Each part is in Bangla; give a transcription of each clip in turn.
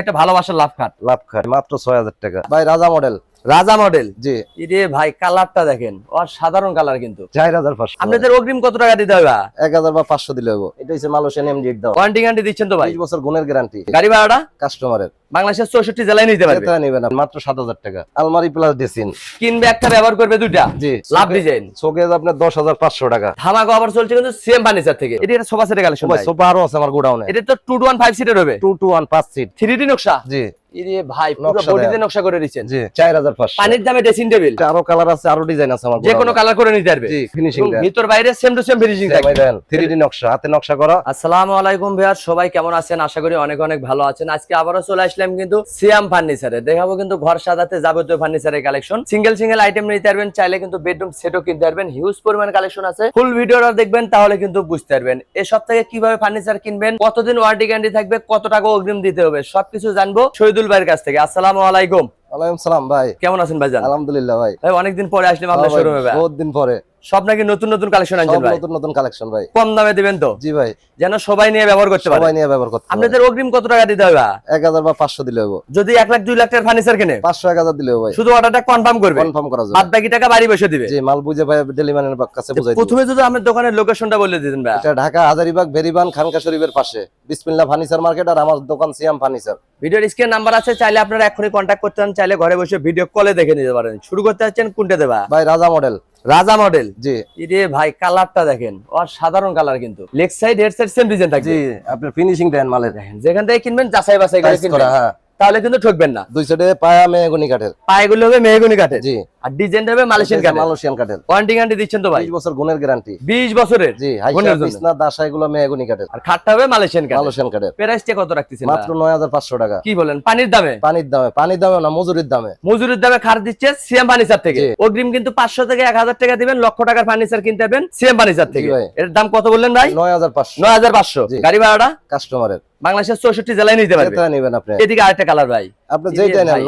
একটা ভালোবাসার লাভ খাট। লাভ খাট মাত্র ছয় হাজার টাকা। ভাই রাজা মডেল রাজা মডেল জি। ইরে ভাই কালারটা দেখেন অসাধারণ কালার কিন্তু। চার হাজার পাঁচশো। আপনাদের অগ্রিম কত টাকা দিতে হবে এক হাজার বা পাঁচশো দিলে হব এটা হচ্ছে মালয়েশিয়ান এমডি দাও ওয়ারেন্টি গ্যারান্টি দিচ্ছেন তো ভাই? বছর গুণের গ্যারান্টি গাড়ি ভাড়াটা? কাস্টমারের বাংলাদেশের চৌষট্টি জেলায় নিতে পারবে? নেবেন মাত্র সাত হাজার টাকা। আলমারি প্লাস ডেসিন কিনবে একটা ব্যবহার করবে দুইটা? জি। লাভ ডিজাইন শোকেজ আপনার দশ হাজার পাঁচশো টাকা। ধামাকা অফার চলছে কিন্তু সেম ফার্নিচার থেকে। এটা একটা সোফা সেটের কালেকশন সোফা আরও আছে আমার গোডাউনে এটা তো টু টু ওয়ান ফাইভ সিটের হবে। টু টু ওয়ান পাঁচ সিট থ্রি ডি নকশা? জি। ইরে ভাই পুরো বডিতে নকশা করে দিচ্ছেন। জি চার হাজার পাঁচশো। পানির দামে ড্রেসিং টেবিল আরও কালার আছে আরও ডিজাইন আছে আমার যে কোনো কালার করে নিতে পারবে। জি ফিনিশিং ভিতর বাইরে সেম টু সেম ফিনিশিং থাকবে। থ্রি নকশা হাতে নকশা করা। আসসালামু আলাইকুম ভাইয়ার সবাই কেমন আছেন? আশা করি অনেক অনেক ভালো আছেন। আজকে চলে আসলাম কিন্তু সিয়াম ফার্নিচারে দেখাবো কিন্তু ঘর সাজাতে যাবতীয় ফার্নিচারের কালেকশন সিঙ্গেল সিঙ্গেল আইটেম নিতে পারবেন চাইলে কিন্তু বেডরুম সেটও কিনতে পারবেন। হিউজ পরিমাণ কালেকশন আছে। ফুল ভিডিওটা দেখবেন তাহলে কিন্তু বুঝতে পারবেন। এই সব থেকে কীভাবে ফার্নিচার কিনবেন কতদিন ওয়ারেন্টি গ্যারান্টি থাকবে কত টাকা অগ্রিম দিতে হবে সবকিছু জানব। শহীদুল ভাইয়ের কাছ থেকে। আসসালামু আলাইকুম। ওয়ালাইকুম সালাম ভাই। কেমন আছেন ভাইজান? আলহামদুলিল্লাহ ভাই। ভাই অনেকদিন পরে আসলাম আপনার হ্যাঁ শোরুমে ভাই। বহুত দিন পরে। সব নাকি নতুন নতুন কালেকশন আনছেন ভাই? নতুন নতুন কালেকশন ভাই। কম দামে দিবেন তো? জি ভাই। যেন সবাই নিয়ে ব্যবহার করতে পারে। সবাই নিয়ে ব্যবহার করতে পারে। আপনাদের অগ্রিম কত টাকা দিতে হবে ভাই? এক হাজার বা পাঁচশো দিলে হব যদি এক লাখ দুই লাখ টাকার ফার্নিচার কিনে? পাঁচশো এক হাজার দিলেও ভাই। শুধু অর্ডারটা কনফার্ম করবে? কনফার্ম করা বাদ যাবে বাকি টাকা বাড়ি বসে দিবে? জি মাল বুঝে ভাই ডেলিভারির কাছে বুঝাই প্রথমে যদি আমার দোকানের লোকেশনটা বলে দিতেন ভাই। এটা ঢাকা হাজারিবাগ ভেরিবান খানকা শরীফের পাশে। বিসমিল্লাহ ফার্নিচার মার্কেট আর আমার দোকান সিয়াম ফার্নিচার ভিডিওর স্ক্রিন নাম্বার আছে চাইলে আপনারা এখনই কন্ট্যাক্ট করতে পারেন চাইলে ঘরে বসে ভিডিও কলে দেখে নিতে পারেন। শুরু করতে যাচ্ছেন কোনটা দেবা ভাই রাজা মডেল রাজা মডেল জি। ইরে ভাই কালারটা দেখেন অসাধারণ কালার কিন্তু। Leg side head side same design থাকবে। জি আপনি ফিনিশিং দেন মালের। দেখেন যেখান থেকে কিনবেন যাচাই বাছাই করে কিনবেন। হ্যাঁ। তাহলে কিন্তু ঠকবেন না। দুই সাইডে পায়া মেহগনি কাঠের। পায়েগুলো হবে মেহগুনি কাঠের। জি। আর ডিজাইন হবে মালয়েশিয়ান কাঠের। মালয়েশিয়ান কাঠের। ওয়ারেন্টি গ্যারান্টি দিচ্ছেন তো ভাই। বিশ বছর গুণের গ্যারান্টি 20 বছরের জি হাইসা। বিছনা দাসা এগুলো মেহগনি কাঠের। আর খাটটা হবে মালয়েশিয়ান কাঠের। মালয়েশিয়ান কাঠের। প্রাইসটা কত রাখতেছেন? মাত্র নয় হাজার পাঁচশো টাকা। কি বলেন পানির দামে? পানির দামে পানির দামে না মজুরির দামে। মজুরির দামে খাট দিচ্ছে সিএম ফার্নিচার থেকে। অগ্রিম কিন্তু পাঁচশো থেকে এক হাজার টাকা দিবেন লক্ষ টাকার ফার্নিচার কিনতে পারবেন সিএম ফার্নিচার থেকে। এর দাম কত বললেন ভাই? নয় হাজার পাঁচশো। নয় হাজার পাঁচশো। জি। গাড়ি ভাড়াটা? কাস্টমারের। বাংলাদেশের চৌষট্টি জেলায় নিতে পারবে। যেটা নেবেন আপনি। এদিকে আরেকটা কালার ভাই। আপনি যেটা নেন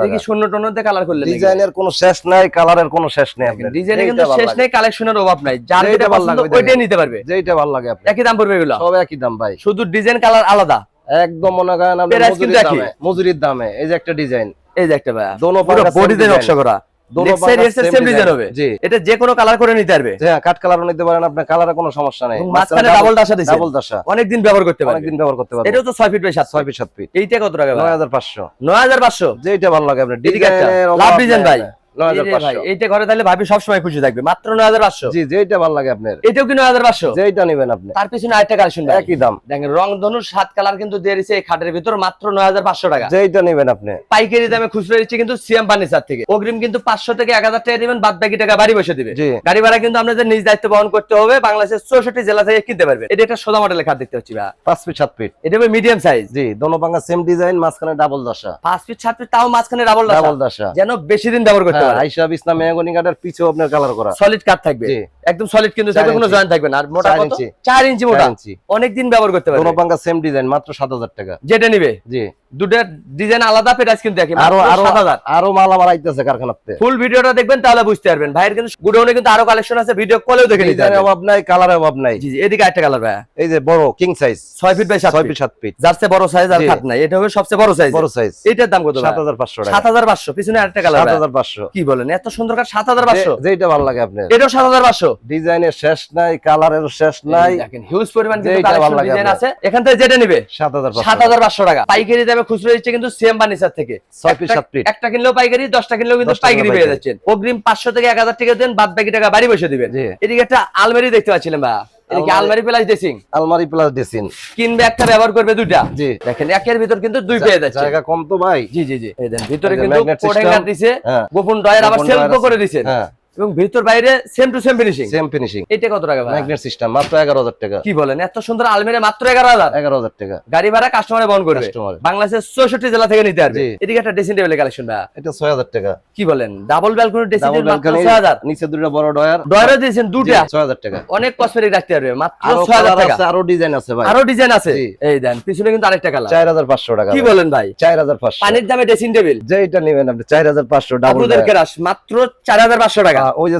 টাকা। শূন্য কালার ডিজাইনের কোনো শেষ নাই কালারের কোনো শেষ নেই আপনার। ডিজাইনে কিন্তু শেষ লাগে। কালেকশনের অভাব নাই। যার যেটা ভালো পছন্দ লাগে ওইটাই নিতে পারবে। যেইটা ভালো লাগে একই দাম পড়বে এগুলো? সব একই দাম ভাই। শুধু ডিজাইন কালার আলাদা? একদম মনে করেন মজুরির দামে মজুরির দামে। এই যে একটা ডিজাইন এই যে একটা ভাই দোনো পুরো বডিতে নকশা করা। দোনো এটা যে কোনো কালার করে নিতে পারবে। হ্যাঁ কাট কালারও নিতে পারেন আপনার কালারে কোনো সমস্যা নাই। মাঝখানে ডাবল দাসা দিছে। ডাবল দাসা অনেকদিন ব্যবহার করতে পারবে। অনেকদিন ব্যবহার করতে তো ছয় ফিট বাই সাত ছয় ফিট সাত ফিট এইটা কত টাকা ভাই? নয় হাজার পাঁচশো। নয় হাজার পাঁচশো? যেইটা ভালো লাগে আপনার লাভ ডিজাইন ভাই। এইটা ঘরে তাহলে ভাবি সবসময় খুশি থাকবে। মাত্র নয় হাজার পাঁচশো। জি যেইটা ভালো লাগে আপনার। এটাও কি নয় হাজার পাঁচশো? যেইটা নেবেন আপনি। তার পিছনে আরেকটা কালেকশন একই দাম। দেখেন রং ধনুর সাত কালার কিন্তু দিয়ে দিচ্ছে এই খাটের ভিতর মাত্র নয় হাজার পাঁচশো টাকা। যেইটা নেবেন আপনি। পাইকারি দামে খুচরো দিচ্ছে কিন্তু সিএম ফার্নিচার থেকে। অগ্রিম কিন্তু পাঁচশো থেকে এক হাজার টাকা দিবেন বাদ বাকি টাকা বাড়ি বসে দিবে। গাড়ি ভাড়া কিন্তু আপনাদের নিজ দায়িত্ব বহন করতে হবে বাংলাদেশের চৌষট্টি জেলা থেকে কিনতে পারবে। এটা একটা সোজা মডেলের খাট দেখতে পাচ্ছি পাঁচ ফিট সাত ফিট। এটা হবে মিডিয়াম সাইজ জি দোনো পাঙ্গা সেম ডিজাইন মাঝখানে ডাবল দশা। পাঁচ ফিট সাত ফিট তাও মাঝখানে ডাবল ডাবল দশা। যেন বেশি দিন ব্যবহার করতে হ্যাঁ, পারে আইসা বিছনা মেহগনি কাঠের পিছেও আপনার কালার করা। সলিড কাট থাকবে। একদম সলিড কিন্তু থাকবে কোনো জয়েন্ট থাকবে না। আর মোটা কত? ইঞ্চি। মোটা। চার ইঞ্চি। অনেকদিন ব্যবহার করতে দোনো পারবে পাঙ্গা সেম ডিজাইন মাত্র সাত হাজার টাকা। যেটা নিবে? জি। দুটা ডিজাইন আলাদা প্রাইস কিন্তু একই আরও আরও আরও মাল আমার আইতেছে কারখানাতে। ফুল ভিডিওটা দেখবেন তাহলে বুঝতে পারবেন। ভাইয়ের কিন্তু গুডাউনে কিন্তু আরও কালেকশন আছে ভিডিও কলেও দেখে নিতে পারবেন। অভাব নাই কালারের অভাব নাই। জি এদিকে একটা কালার ভাই এই যে বড় কিং সাইজ ছয় ফিট বাই সাত ছয় ফিট ফিট সাত ফিট যার চেয়ে বড় সাইজ আর খাট নাই। এটা হবে সবচেয়ে বড় সাইজ বড় সাইজ এটার দাম কত সাত হাজার পাঁচশো টাকা। সাত হাজার পাঁচশো। পিছনে আরেকটা কালার সাত হাজার পাঁচশো। কি বলেন এত সুন্দর হাজার পাঁচশো। যেইটা ভালো লাগে আপনার। এটাও সাত হাজার পাঁচশো। ডিজাইনের শেষ নাই কালারের শেষ নাই। দেখেন হিউজ পরিমাণ কিন্তু লাগে ডিজাইন আছে। এখান থেকে যেটা নিবে? সাত হাজার সাত হাজার পাঁচশো টাকা। পাইকারি দামে খুচরো দিচ্ছে কিন্তু সেম ফার্নিচার থেকে। ছয় একটা- সাত ফিট একটা কিনলেও পাইকারি দশটা কিনলেও কিন্তু পাইকারি পেয়ে যাচ্ছেন। অগ্রিম পাঁচশো থেকে এক হাজার টাকা দেন বাদ বাকি টাকা বাড়ি বসে দিবেন। এদিকে একটা আলমারি দেখতে পাচ্ছিলেন বা আলমারি- প্লাস ড্রেসিং আলমারি প্লাস কিনবে একটা ব্যবহার করবে দুইটা। জি। দেখেন একের ভিতর কিন্তু দুই পেয়ে যাচ্ছে। জায়গা কম তো ভাই। জি জি জি। এই দেন ভিতরে কিন্তু দিছে। হ্যাঁ। গোপন ড্রয়ার আবার সেলফ করে আছে। হ্যাঁ। এবং ভিতর বাইরে same to same finishing same finishing এটা কত টাকা ভাই? ম্যাগনেট সিস্টেম মাত্র এগারো হাজার টাকা। কি বলেন? এত সুন্দর আলমারি মাত্র এগারো হাজার। এগারো হাজার টাকা। গাড়ি ভাড়া কাস্টমারে বহন করবে। বাংলাদেশের চৌষট্টি জেলা থেকে নিতে পারবে। এদিকে একটা ড্রেসিং টেবিলের কালেকশন ভাই। এটা ছয় হাজার টাকা। কি বলেন? ডাবল ব্যালকনি ড্রেসিং টেবিল মাত্র ব্যালকনি ছয় হাজার। নিচে দুটো বড় ডয়ার। ডয়ারও দিয়েছেন দুটা ছয় হাজার টাকা। অনেক কসমেটিক রাখতে পারবে। মাত্র আরও ছয় হাজার কালার টাকা। আরও ডিজাইন আছে ভাই। আরও ডিজাইন আছে। এই দেন পিছনে কিন্তু আরেকটা কালার চার হাজার পাঁচশো টাকা কি বলেন ভাই? চার হাজার পাঁচশো। পানির দামে ড্রেসিং টেবিল যেইটা নেবেন আপনি চার হাজার পাঁচশো ডাবল আপনাদের মাত্র চার হাজার পাঁচশো টাকা। আহ, ওই যে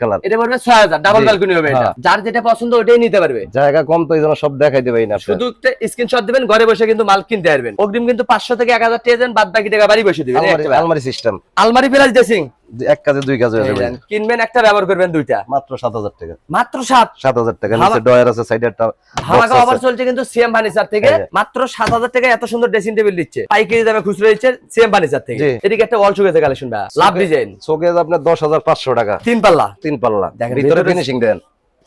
কালার এটা পড়বে ছয় হাজার ডাবল জি। ব্যালকনি হবে এটা হ্যাঁ। যার যেটা পছন্দ ওইটাই নিতে পারবে জায়গা কম তো সব দেখাই দেবেই না শুধু স্ক্রিনশট দিবেন ঘরে বসে কিন্তু মাল কিনতে পারবেন অগ্রিম কিন্তু পাঁচশো থেকে এক হাজার টাকা দেন বাদ বাকি টাকা বাড়ি বসে দিবেন। আলমারি সিস্টেম আলমারি প্লাস ড্রেসিং এক কাজে দুই কাজ হয়ে যাবে। কিনবেন একটা ব্যবহার করবেন দুইটা। মাত্র সাত হাজার টাকা। মাত্র সাত? সাত হাজার টাকা। নিচে ডয়ার আছে সাইডে একটা অফার চলছে কিন্তু সিএম ফার্নিচার থেকে। মাত্র সাত হাজার টাকা এত সুন্দর ড্রেসিং টেবিল দিচ্ছে। পাইকারি দামে খুচরো দিচ্ছে সিএম ফার্নিচার থেকে। এদিকে একটা ওয়াল শুকেছে কালেকশন ভাই লাভ ডিজাইন শোকেজ আপনার দশ হাজার পাঁচশো টাকা। তিন পাল্লা। তিন পাল্লা। ভিতরে- finishing then.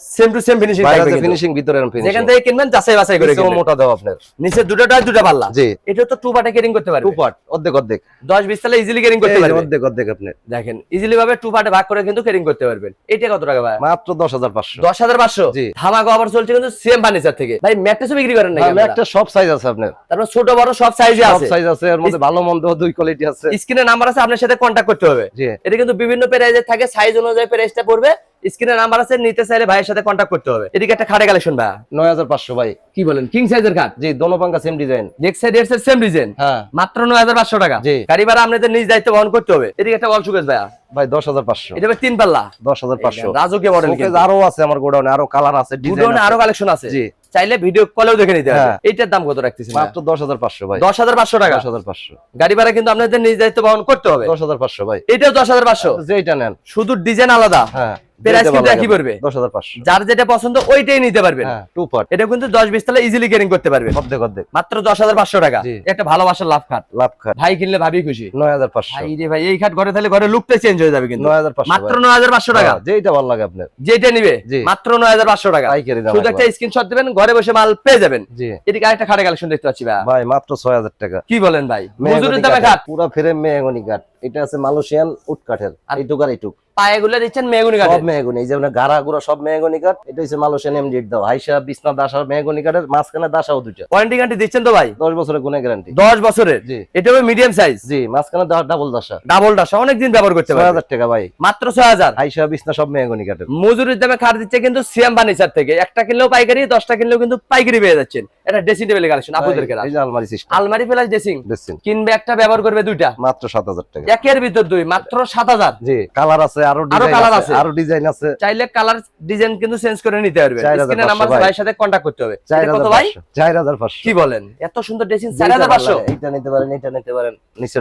Same to same finishing থাকবে ফিনিশিং ভিতরে যেখান ফিনিশিং থেকে কিনবেন যাচাই বাছাই করে কিনবেন। মোটা দাও আপনার। নিচে দুটোটা দুটো পাল্লা। জি। এটা তো টু পার্টে কেরিং করতে টু পারবে পার্ট অর্ধেক অর্ধেক। দশ বিশ তালে ইজিলি কেরিং করতে পারবে। অর্ধেক অর্ধেক আপনার। দেখেন ইজিলি ভাবে টু পার্টে ভাগ করে কিন্তু কেরিং করতে পারবেন। এটা কত টাকা ভাই? মাত্র দশ হাজার পাঁচশো। দশ হাজার পাঁচশো? জি। ধামাকা অফার চলছে কিন্তু সেম ফার্নিচার থেকে। ভাই ম্যাট্রেসও বিক্রি করেন নাকি সব সাইজ আছে আপনার। তারপর ছোট বড় সব সাইজে সব আছে। সাইজ আছে এর মধ্যে ভালো মন্দ দুই কোয়ালিটি আছে। স্ক্রিনে নাম্বার আছে আপনার সাথে কন্ট্যাক্ট করতে হবে। জি। এটা কিন্তু বিভিন্ন প্রাইজে থাকে সাইজ অনুযায়ী প্রাইসটা পড়বে। স্ক্রিনে নাম্বার আছে নিতে চাইলে ভাইয়ের সাথে কন্ট্যাক্ট করতে হবে। এদিকে একটা খাটে কালেকশন ভাই। নয় হাজার পাঁচশো ভাই। কি বলেন? কিং সাইজের খাট? জি দোনো পাঙ্কা সেম ডিজাইন লেগ সাইড এর সেম ডিজাইন হ্যাঁ। মাত্র নয় হাজার পাঁচশো টাকা। জি। গাড়ি ভাড়া আপনাদের নিজ দায়িত্ব বহন করতে হবে। এদিকে একটা ওয়াল সুকেশ ভাইয়া। ভাই দশ হাজার পাঁচশো। এটা তিন পাল্লা। দশ হাজার পাঁচশো। রাজকীয় মডেল আরও আছে আমার গোডাউনে আরও কালার আছে ডিজাইন আরও কালেকশন আছে। জি। চাইলে ভিডিও কলেও দেখে নিতে হবে। হ্যাঁ। এইটার দাম কত রাখতেছেন মাত্র দশ হাজার পাঁচশো ভাই। দশ হাজার পাঁচশো টাকা। দশ হাজার পাঁচশো। গাড়ি ভাড়া কিন্তু আপনাদের নিজ দায়িত্ব বহন করতে হবে। দশ হাজার পাঁচশো ভাই। এটাও দশ হাজার পাঁচশো। যেটা নেন। শুধু ডিজাইন আলাদা। হ্যাঁ। Price কিন্তু একই পড়বে। দশ হাজার পাঁচশো। যার যেটা পছন্দ ওইটাই নিতে পারবেন। হ্যাঁ টু পার্ট এটা কিন্তু দশ বিশ তালে ইজিলি কেরিং করতে পারবেন। অর্ধেক অর্ধেক। মাত্র দশ হাজার পাঁচশো টাকা। একটা ভালোবাসার লাভ খাট। লাভ খাট। ভাই কিনলে ভাবি খুশি। নয় হাজার পাঁচশো। ভাই রে ভাই এই খাট ঘরে তাহলে ঘরে লুকটা চেঞ্জ হয়ে যাবে কিন্তু। নয় হাজার পাঁচশো মাত্র নয় হাজার পাঁচশো টাকা। যেটা ভালো লাগে আপনার। যেটা নিবে জি। মাত্র নয় হাজার পাঁচশো টাকা। পাইকারি দাম শুধু একটা একবার। স্ক্রিনশট দিবেন ঘরে বসে মাল পেয়ে যাবেন। এদিকে আরেকটা খাটে কালেকশন দেখতে পাচ্ছি ভাই। ভাই মাত্র ছয় হাজার টাকা। কি বলেন ভাই? মজুরির দামে খাট। পুরা ফ্রেম মেহগনি কাঠ এটা আছে মালয়েশিয়ান উড কাঠের আর- এইটুক আর এইটুক। পায়ে গুলো দিচ্ছেন মেগুনি কাঠে সব মেহগনি এই যে আপনার গাড়া গুড়া সব মেহগনি কাঠ এটা হচ্ছে মালয়েশিয়ান এমডিট দাও হাইসা বিছনা দাসা মেহগনি কাঠের মাঝখানে দাসাও দুইটা। ওয়ারেন্টি গ্যারান্টি দিচ্ছেন তো ভাই? দশ বছরের গুণে গ্যারান্টি দশ বছরের? জি। এটা হবে মিডিয়াম সাইজ জি মাঝখানে ডাবল দাসা। ডাবল ডাসা অনেকদিন ব্যবহার করতে পারবে। হাজার টাকা ভাই। মাত্র ছয় হাজার? হাইসা বিছনা সব মেহগনি কাঠের। মজুরির দামে খাট দিচ্ছে কিন্তু সিএম ফার্নিচার থেকে। একটা কিনলেও পাইকারি দশটা কিনলেও কিন্তু পাইকারি পেয়ে যাচ্ছেন। এটা ড্রেসিং টেবিল কালেকশন আপনাদের আলমারি সিস্টেম আলমারি প্লাস ড্রেসিং দেখছেন কিনবে একটা ব্যবহার করবে দুইটা? মাত্র সাত হাজার টাকা। একের ভিতর দুই মাত্র সাত হাজার। জি কালার আছে আরও ডিজাইন colour আছে। আরও ডিজাইন আছে। চাইলে কালার ডিজাইন কিন্তু চেঞ্জ করে নিতে পারবে। স্ক্রিনে নাম্বার ভাইয়ের সাথে কন্ট্যাক্ট করতে হবে। কত ভাই? পাঁচশো চার হাজার পাঁচশো। কি বলেন? এত সুন্দর ড্রেসিং চার যেটা হাজার পাঁচশো? লাগে, এইটা নিতে পারেন এইটা নিতে পারেন। নিচে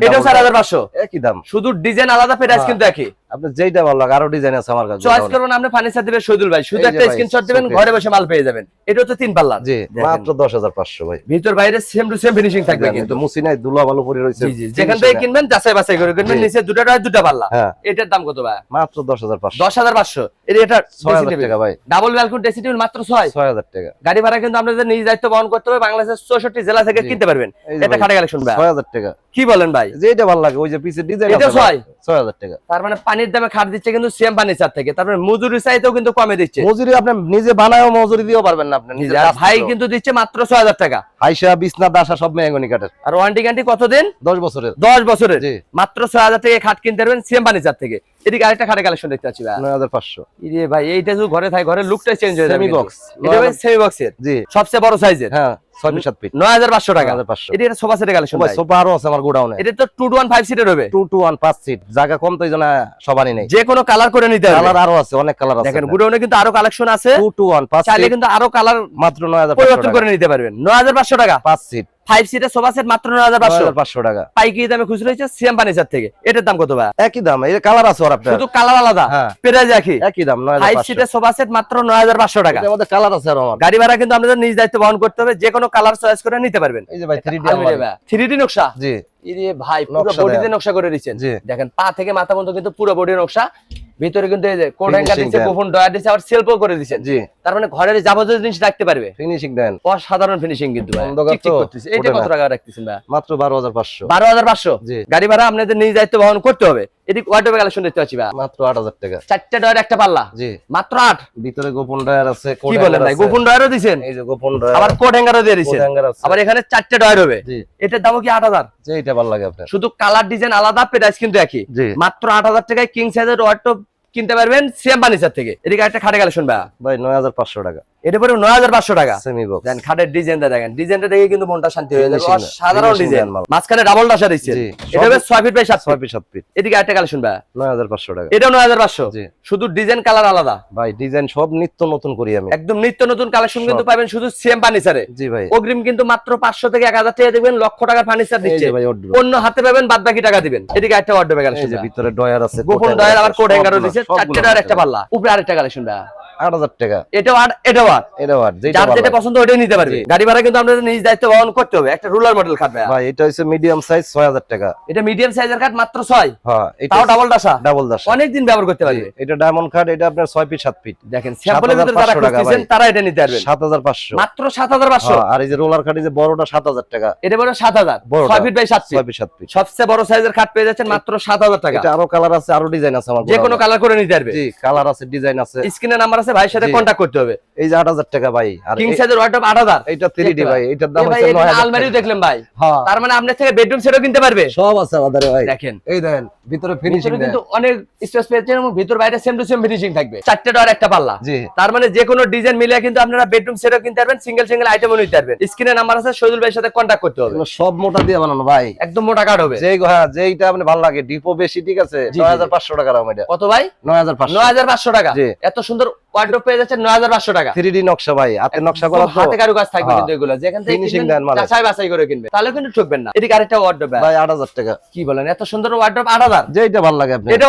একই দাম। শুধু ডিজাইন আলাদা প্রাইস হ্যাঁ। কিন্তু একই। আপনি যেইটা ভালো লাগে আরও ডিজাইন আছে আমার কাছে চয়েস করবেন আপনি ফার্নিচার দিবেন শহীদুল ভাই। শুধু একটা স্ক্রিনশট দিবেন ঘরে বসে মাল পেয়ে যাবেন। এটা হচ্ছে তিন পাল্লা। জি মাত্র দশ হাজার পাঁচশো ভাই। ভিতর বাইরে সেম টু সেম ফিনিশিং থাকবে কিন্তু। মুসি নাই দুলা ভালো পরে রয়েছে যেখান থেকে কিনবেন যাচাই বাছাই করে জি। নিচে দুটা টাকা দুটা পাল্লা হ্যাঁ। এটার দাম কত ভাই? মাত্র দশ হাজার পাঁচশো। দশ হাজার পাঁচশো। এটা এটা ছয় হাজার টাকা ভাই। ডাবল ব্যালকন ড্রেসিং টেবিল মাত্র ছয়। ছয় টাকা। গাড়ি ভাড়া কিন্তু আপনাদের নিজ দায়িত্ব বহন করতে হবে। বাংলাদেশের চৌষট্টি জেলা থেকে কিনতে পারবেন। এটা খাটে কালেকশন ভাই। ছয় হাজার টাকা। কি বলেন ভাই? যেটা ভালো লাগে ওই যে পিসের ডিজাইন এটা ছয়? ছয় টাকা। তার মানে পানির দামে খাট দিচ্ছে কিন্তু সেম ফার্নিচার থেকে। তারপরে মজুরি চাইতেও কিন্তু কমে দিচ্ছে। মজুরি আপনি নিজে বানায়ও মজুরি দিয়েও পারবেন না আপনি নিজে ভাই কিন্তু দিচ্ছে মাত্র ছয় হাজার টাকা। হাইসা বিছনা দাসা সব মেহগনি কাঠের। আর ওয়ারেন্টি গ্যারান্টি কতদিন? দশ বছরের। দশ বছরের। মাত্র ছয় হাজার টাকা খাট কিনতে পারবেন সেম ফার্নিচার থেকে। এদিকে আরেকটা খাটে কালেকশন দেখতে পাচ্ছি ভাই। হাজার পাঁচশো। ইরে ভাই এইটা যদি ঘরে থাকে ঘরের লুকটাই চেঞ্জ হয়ে যাবে সেমি বক্স এটা ভাই সেমি বক্সের জি। সবচেয়ে বড় সাইজের হ্যাঁ ছয় ফিট সাত ফিট নয় হাজার পাঁচশো টাকা। হাজার পাঁচশো। এটা সোফা সেটের কালেকশন ভাই। সোফা আরও আছে আমার গোডাউনে এটা তো টু সিটের হবে। টু টু ওয়ান পাঁচ সিট জায়গা কম তো সবারই নেই। যে কোনো কালার করে নিতে হবে। কালার আরও আছে অনেক কালার আছে। দেখেন গুডাউনে কিন্তু আরও কালেকশন আছে। টু টু ওয়ান পাঁচ চাইলে কিন্তু আরও কালার মাত্র নয় হাজার পরিবর্তন করে নিতে পারবেন। নয় হাজার পাঁচশো টাকা। পাঁচ সিট ফাইভ সিটের সোফা সেট মাত্র নয় হাজার পাঁচশো। টাকা। পাইকারি দামে খুচরা সিএম ফার্নিচার থেকে। এটার দাম কত ভাই? একই দাম এর কালার আছে আপনার। শুধু কালার আলাদা। হ্যাঁ। প্রাইস একই। একই দাম ফাইভ সিটের সোফা সেট মাত্র নয় হাজার পাঁচশো টাকা। কালার আছে আর আমার। গাড়ি ভাড়া কিন্তু আপনাদের নিজ দায়িত্ব বহন করতে হবে। যে কোনো কালার চয়েস করে নিতে পারবেন। এই যে ভাই থ্রি ডি থ্রি ডি নকশা? জি। ভাই পুরো বডিতে নকশা করে দিচ্ছেন। দেখেন পা থেকে মাথা পর্যন্ত কিন্তু পুরো বডি নকশা। ভিতরে কিন্তু এই যে কোড হ্যাঙ্গার দিচ্ছে গোপন ডয়ার দিচ্ছে আবার সেলফও করে জি। তার মানে ঘরের যাবতীয় জিনিস রাখতে পারবে। ফিনিশিং দেন। অসাধারণ ফিনিশিং কিন্তু এটা কত টাকা রাখতেছেন ভাই? মাত্র গাড়ি ভাড়া আপনাদের নিজ দায়িত্ব বহন করতে হবে। এদিকে ওয়ার্ডরোবে কালেকশন দেখতে পাচ্ছি ভাই। মাত্র আট হাজার টাকা। চারটে ডয়ার একটা পাল্লা। জি। মাত্র আট? ভিতরে গোপন ড্রয়ার আছে coat কি বলেন ভাই? গোপন ডয়ারও দিছেন? এই যে গোপন ড্রয়ার আবার কোড হ্যাঙ্গারও দিয়ে coat দিছেন। hanger আছে। আবার এখানে চারটে ডয়ার হবে জি। এটার কি এটা ভালো লাগে আপনার। শুধু কালার ডিজাইন আলাদা প্রাইস কিন্তু একই। মাত্র আট হাজার টাকায় কিং সাইজের ওয়ার্ডরোব কিনতে পারবেন সেম ফার্নিচার থেকে। এদিকে একটা খাটে কালেকশন ভাই। ভাই নয় হাজার পাঁচশো টাকা। এটা পরে নয় হাজার পাঁচশো টাকা। সেমি বক্স দেন খাটের ডিজাইনটা দেখেন। ডিজাইনটা দেখে কিন্তু মনটা শান্তি হয়ে যাবে। সাধারণ ডিজাইন। মাঝখানে ডাবল ডাসা দিচ্ছে। এটা হবে ছয় ফিট বাই সাত ছয় ফিট সাত পিস এদিকে আরেকটা কালেকশন ভাই। নয় হাজার পাঁচশো টাকা। এটাও নয় হাজার পাঁচশো। শুধু ডিজাইন কালার আলাদা। ভাই ডিজাইন সব নিত্য নতুন করি আমি। একদম নিত্য নতুন কালেকশন কিন্তু পাবেন শুধু সিএম ফার্নিচারে জি ভাই। অগ্রিম কিন্তু মাত্র পাঁচশো থেকে এক হাজার টাকা দেখবেন লক্ষ টাকার ফার্নিচার দিচ্ছে। অন্য হাতে পাবেন বাদ বাকি টাকা দিবেন। এদিকে একটা অর্ডার কালেকশন ভিতরে ডয়ার আছে গোপন ডয়ার আবার হ্যাঙ্গারও দিচ্ছে। চারটে ডয়ার একটা পাল্লা। উপরে আরেকটা কালেকশন ভাই। আট হাজার টাকা। এটাও আট এটাও আট এটাও আর যার যেটা পছন্দ ওটাই নিতে পারবে। গাড়ি ভাড়া কিন্তু আপনাদের নিজ দায়িত্ব বহন করতে হবে। একটা রুলার মডেল খাট ভাই ভাই এটা হচ্ছে মিডিয়াম সাইজ ছয় হাজার টাকা। এটা মিডিয়াম সাইজের কাঠ মাত্র ছয়। হ্যাঁ এটা ডাবল ডাসা ডাবল দাস। অনেকদিন ব্যবহার করতে পারবে। এটা ডায়মন্ড কার্ড এটা আপনার ছয় পিস সাত ফিট দেখেন স্যাম্পলের ভিতরে যারা 7,500 টাকা ভাই। তারা এটা নিতে পারবেন। মাত্র আর এই যে রোলার এই যে বড়টা টাকা। বড় ফিট বাই ফিট ফিট সবচেয়ে বড় সাইজের খাট পেয়ে যাচ্ছেন মাত্র সাত হাজার টাকা। এটা আরও কালার আছে আরও ডিজাইন আছে আমার যে কোনো কালার করে নিতে পারবে। জি কালার আছে ডিজাইন আছে। স্ক্রিনে নাম্বার আছে ভাইয়ের সাথে। কন্ট্যাক্ট করতে হবে। এই যে আট হাজার টাকা ভাই। আর কিং সাইজের ওয়ার্ডরোব আট হাজার। এইটা থ্রি ডি ভাই এটার দাম হচ্ছে এখানে নয় হাজার আলমারিও টাকা। দেখলেন ভাই। হ্যাঁ। তার মানে আপনার থেকে বেডরুম সেটও কিনতে পারবে? সব আছে আমাদের ভাই। দেখেন। এই দেখেন ভিতরে ফিনিশিং কিন্তু অনেক স্পেস পেয়েছেন এবং ভিতর বাইরে সেম টু সেম ফিনিশিং থাকবে। চারটে ডর একটা পাল্লা। জি। তার মানে যে কোনো ডিজাইন মিলিয়ে কিন্তু আপনারা বেডরুম সেটও কিনতে পারবেন সিঙ্গেল সিঙ্গেল আইটেমও নিতে পারবেন। স্ক্রিনে নাম্বার আছে শহীদুল ভাইয়ের সাথে কন্ট্যাক্ট করতে হবে। সব মোটা দিয়ে বানানো ভাই। একদম মোটা কাট হবে। যেই হ্যাঁ যেইটা আপনি ভালো লাগে। ডিপো বেশি ঠিক আছে? জি, নয় হাজার পাঁচশো টাকা দাম এটা। কত ভাই? নয় হাজার পাঁচশো। নয় হাজার পাঁচশো টাকা। জি। এত সুন্দর ওয়ার্ডরোব পেয়ে হাজার পাঁচশো টাকা। থ্রি ডি নকশা ভাই হাতে নকশা করা তো হাতে কারুকাজ থাকবে হ্যাঁ। কিন্তু এগুলো। যেখান থেকে ফিনিশিং দেন মানে। যাচাই বাছাই করে কিনবে তাহলে কিন্তু ঠকবেন না। এদিকে আরেকটা ওয়ার্ডরোব ভাই আট হাজার টাকা। কি বলেন এত সুন্দর ওয়ার্ডরোব 8000 যে এটা ভালো লাগে আপনি। এটা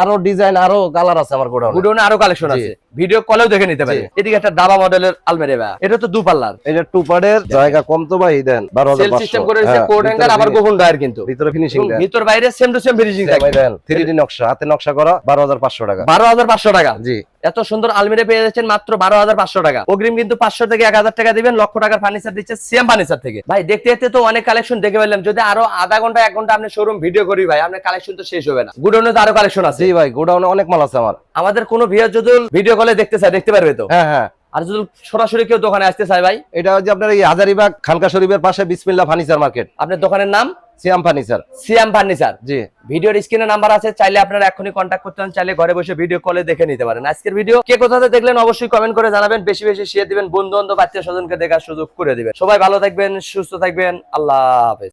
আরও ডিজাইন আরও কালার আছে আমার গোডাউনে। গোডাউনে আরও কালেকশন আছে। ভিডিও কলেও দেখে নিতে পারে। এদিকে একটা দাবা মডেলের আলমারি ভাই। এটা তো দু পাল্লার এটা টু পার্টের জায়গা কম তো ভাই দেন বারো হাজার সেল সিস্টেম করে দিয়েছে কোড হ্যাঙ্গার আবার গোপন ডায়ার কিন্তু। ভিতরে ফিনিশিং দেন। ভিতর বাইরে সেম টু সেম ফিনিশিং থাকবে দেন থ্রি ডি নকশা হাতে নকশা করা বারো হাজার পাঁচশো টাকা। বারো হাজার পাঁচশো টাকা? জি। এত সুন্দর আলমিরা পেয়ে যাচ্ছেন মাত্র বারো হাজার পাঁচশো টাকা। অগ্রিম কিন্তু পাঁচশো থেকে এক হাজার টাকা দিবেন লক্ষ টাকার ফার্নিচার দিচ্ছে সিএম ফার্নিচার থেকে। ভাই দেখতে দেখতে তো অনেক কালেকশন দেখে পেলাম যদি আরও আধা ঘণ্টা এক ঘণ্টা আপনি শোরুম ভিডিও করি ভাই আপনার কালেকশন তো শেষ হবে না। গুডনে তো আরও কালেকশন আছে। জি ভাই গোডাউনে অনেক মাল আছে আমার। আমাদের কোনো ভিডিও যদি ভিডিও কলে দেখতে চায় দেখতে পারবে তো? হ্যাঁ হ্যাঁ। আর যদি সরাসরি কেউ দোকানে আসতে চায় ভাই? এটা হচ্ছে আপনার এই হাজারিবাগ খানকা শরীফের পাশে বিসমিল্লা ফার্নিচার মার্কেট আপনার দোকানের নাম? সিয়াম ফার্নিচার সিএম ফার্নিচার জি। ভিডিওর স্ক্রিনে নাম্বার আছে চাইলে আপনারা এখনই কন্ট্যাক্ট করতে পারেন চাইলে ঘরে বসে ভিডিও কলে দেখে নিতে পারেন। আজকের ভিডিও কে কোথাতে দেখলেন অবশ্যই কমেন্ট করে জানাবেন বেশি বেশি শেয়ার দিবেন বন্ধু বান্ধব আত্মীয় স্বজনকে দেখার সুযোগ করে দিবেন। সবাই ভালো থাকবেন সুস্থ থাকবেন আল্লাহ হাফেজ।